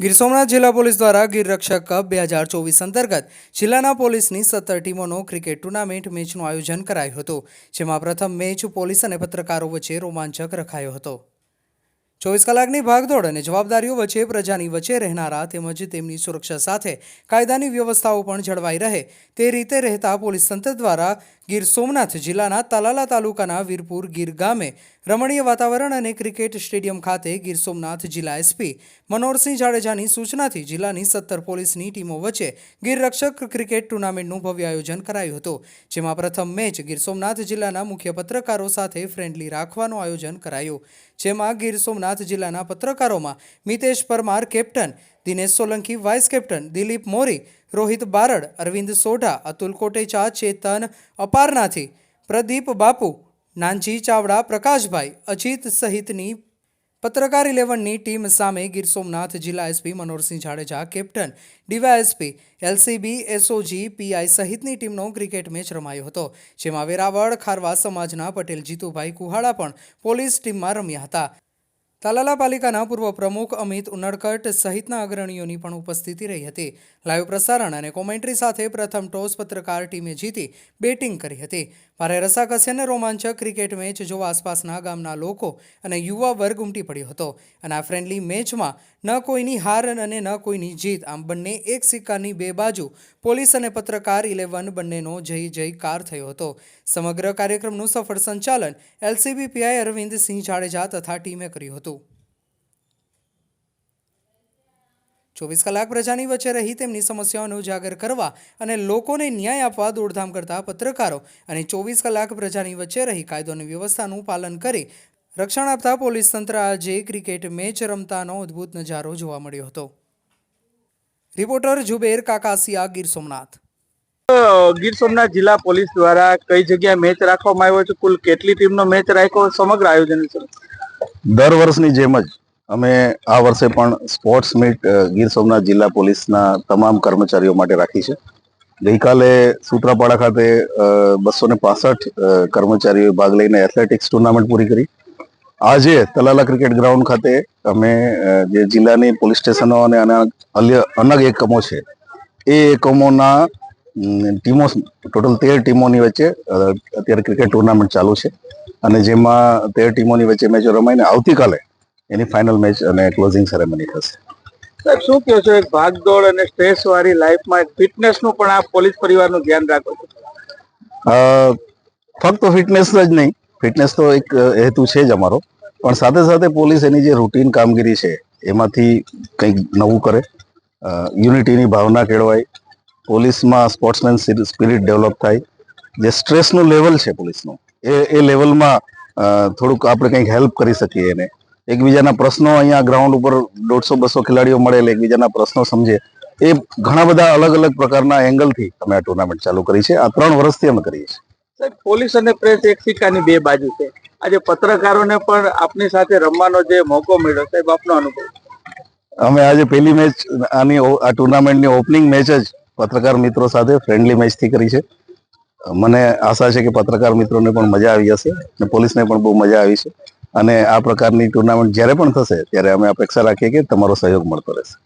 ગીર સોમનાથ જિલ્લા પોલીસ દ્વારા ગીર રક્ષક કપ બે હજાર ચોવીસ અંતર્ગત જિલ્લાના પોલીસની સત્તર ટીમોનો ક્રિકેટ ટુર્નામેન્ટ મેચનું આયોજન કરાયું હતું, જેમાં પ્રથમ મેચ પોલીસ અને પત્રકારો વચ્ચે રોમાંચક રખાયો હતો. ચોવીસ કલાકની ભાગદોડ અને જવાબદારીઓ વચ્ચે પ્રજાની વચ્ચે રહેનારા તેમજ તેમની સુરક્ષા સાથે કાયદાની વ્યવસ્થાઓ પણ જળવાઈ રહે તે રીતે રહેતા પોલીસ તંત્ર દ્વારા ગીર સોમનાથ જિલ્લાના તાલાલા તાલુકાના વીરપુર ગીર ગામે રમણીય વાતાવરણ અને ક્રિકેટ સ્ટેડિયમ ખાતે ગીર સોમનાથ જિલ્લા એસપી મનોહરસિંહ જાડેજાની સૂચનાથી જિલ્લાની સત્તર પોલીસની ટીમો વચ્ચે ગીર રક્ષક ક્રિકેટ ટુર્નામેન્ટનું ભવ્ય આયોજન કરાયું હતું, જેમાં પ્રથમ મેચ ગીર સોમનાથ જિલ્લાના મુખ્ય પત્રકારો સાથે ફ્રેન્ડલી રાખવાનું આયોજન કરાયું, જેમાં ગીર સોમનાથ જિલ્લાના પત્રકારોમાં Mitesh Parmar, captain Dinesh Solanki, vice captain Dilip Mori Rohit Barad, Arvind Sodha, Atul Kotecha, Chetan અપારનાથી, Pradeep Bapu, Nanji Chavda, Prakashbhai, Ajit સહિતની પત્રકાર ઇલેવનની ટીમ સામે ગીર સોમનાથ જિલ્લા SP Manoharsinh Jadeja, captain DYSP, LCB, SOG, PI સહિતની ટીમનો ક્રિકેટ મેચ રમાયો હતો, જેમાં વેરાવળ, ખારવા સમાજના પટેલ, જીતુભાઈ કુહાડા પણ પોલીસ ટીમમાં રમ્યા હતા. તાલાલા પાલિકાના પૂર્વ પ્રમુખ અમિત ઉનડકટ સહિતના અગ્રણીઓની પણ ઉપસ્થિતિ રહી હતી. લાઈવ પ્રસારણ અને કોમેન્ટ્રી સાથે પ્રથમ ટોસ પત્રકાર ટીમે જીતી બેટિંગ કરી હતી. ભારે રસાકસી અને રોમાંચક ક્રિકેટ મેચ જોવા આસપાસના ગામના લોકો અને યુવા વર્ગ ઉમટી પડ્યો હતો અને આ ફ્રેન્ડલી મેચમાં ન કોઈની હાર અને ન કોઈની જીત, આમ બંને એક સિક્કાની બે બાજુ પોલીસ અને પત્રકાર ઇલેવન બંનેનો જય જયકાર થયો હતો. સમગ્ર કાર્યક્રમનું સફળ સંચાલન એલસીબી પીઆઈ અરવિંદ સિંહ જાડેજા તથા ટીમે કર્યું હતું. ચોવીસ કલાક પ્રજાની વચ્ચે રહી તેમની સમસ્યાઓને ઉજાગર કરવા અને લોકોને ન્યાય આપવા દોડધામ કરતા પત્રકારો અને ચોવીસ કલાક પ્રજાની વચ્ચે રહી કાયદોની વ્યવસ્થાનું પાલન કરી રક્ષણ આપતા પોલીસ તંત્ર આજે ક્રિકેટ મેચ રમતાનો અદ્ભુત નજારો જોવા મળ્યો હતો. રિપોર્ટર જુબેર કાકાસિયા ગીર સોમનાથ. ગીર સોમનાથ જિલ્લા પોલીસ દ્વારા કઈ જગ્યાએ મેચ રાખવામાં આવ્યો છે? કુલ કેટલી ટીમનો મેચ રાખ્યો? સમગ્ર આયોજન છે. દર વર્ષની જેમ જ અમે આ વર્ષે પણ સ્પોર્ટ્સ મીટ ગીર સોમનાથ જિલ્લા પોલીસના તમામ કર્મચારીઓ માટે રાખી છે. ગઈકાલે સૂત્રાપાડા ખાતે બસો ને પાસઠ કર્મચારીઓએ ભાગ લઈને એથ્લેટિક્સ ટુર્નામેન્ટ પૂરી કરી. આજે તલાલા ક્રિકેટ ગ્રાઉન્ડ ખાતે અમે જે જિલ્લાની પોલીસ સ્ટેશનો અને અલગ એકમો છે, એ એકમોના ટીમો, ટોટલ તેર ટીમોની વચ્ચે અત્યારે ક્રિકેટ ટુર્નામેન્ટ ચાલુ છે. અને જેમાં તેર ટીમોની વચ્ચે મેચો રમાઈને આવતીકાલે એની ફાઇનલ મેચ અને ક્લોઝિંગ સેરેમની થશે. સાહેબ શું કહો છો? એક ભાગદોડ અને સ્ટ્રેસ વાળી લાઈફમાં એક ફિટનેસનું પણ આ પોલીસ પરિવારનું ધ્યાન રાખો છો? ફક્ત ફિટનેસ જ નહીં. ફિટનેસ તો એક હેતુ છે જ અમારો. પણ સાથે સાથે પોલીસ એની જે રૂટીન કામગીરી છે એમાંથી કંઈક નવું કરે. યુનિટીની ભાવના કેળવાય. પોલીસમાં સ્પોર્ટ્સમેન સ્પિરિટ ડેવલપ થાય. જે સ્ટ્રેસનું લેવલ છે પોલીસનું એ એ લેવલમાં થોડુંક આપણે કંઈક હેલ્પ કરી શકીએ એને. એકબીજાના પ્રશ્નો અહીંયા ગ્રાઉન્ડ ઉપર દોઢસો બસો ખેલાડીઓ મળે એકબીજાના પ્રશ્નો સમજે. એ ઘણા બધા અલગ અલગ પ્રકારના એંગલથી અમે આ ટુર્નામેન્ટ ચાલુ કરી છે. આ ત્રણ વર્ષથી અમે કરીએ છીએ. સાહેબ પોલીસ અને પ્રેસ એક સિક્કાની બે બાજુ છે. આજે પત્રકારોને પણ આપની સાથે રમવાનો જે મોકો મળ્યો સાહેબ આપનો અનુભવ? અમે આજે પહેલી મેચ આની આ ટુર્નામેન્ટની ઓપનિંગ મેચ જ પત્રકાર મિત્રો સાથે ફ્રેન્ડલી મેચથી કરી છે. મને આશા છે કે પત્રકાર મિત્રોને પણ મજા આવી હશે અને પોલીસને પણ બહુ મજા આવી છે. અને આ પ્રકારની ટુર્નામેન્ટ જ્યારે પણ થશે, ત્યારે અમે અપેક્ષા રાખીએ કે તમારો સહયોગ મળતો રહેશે.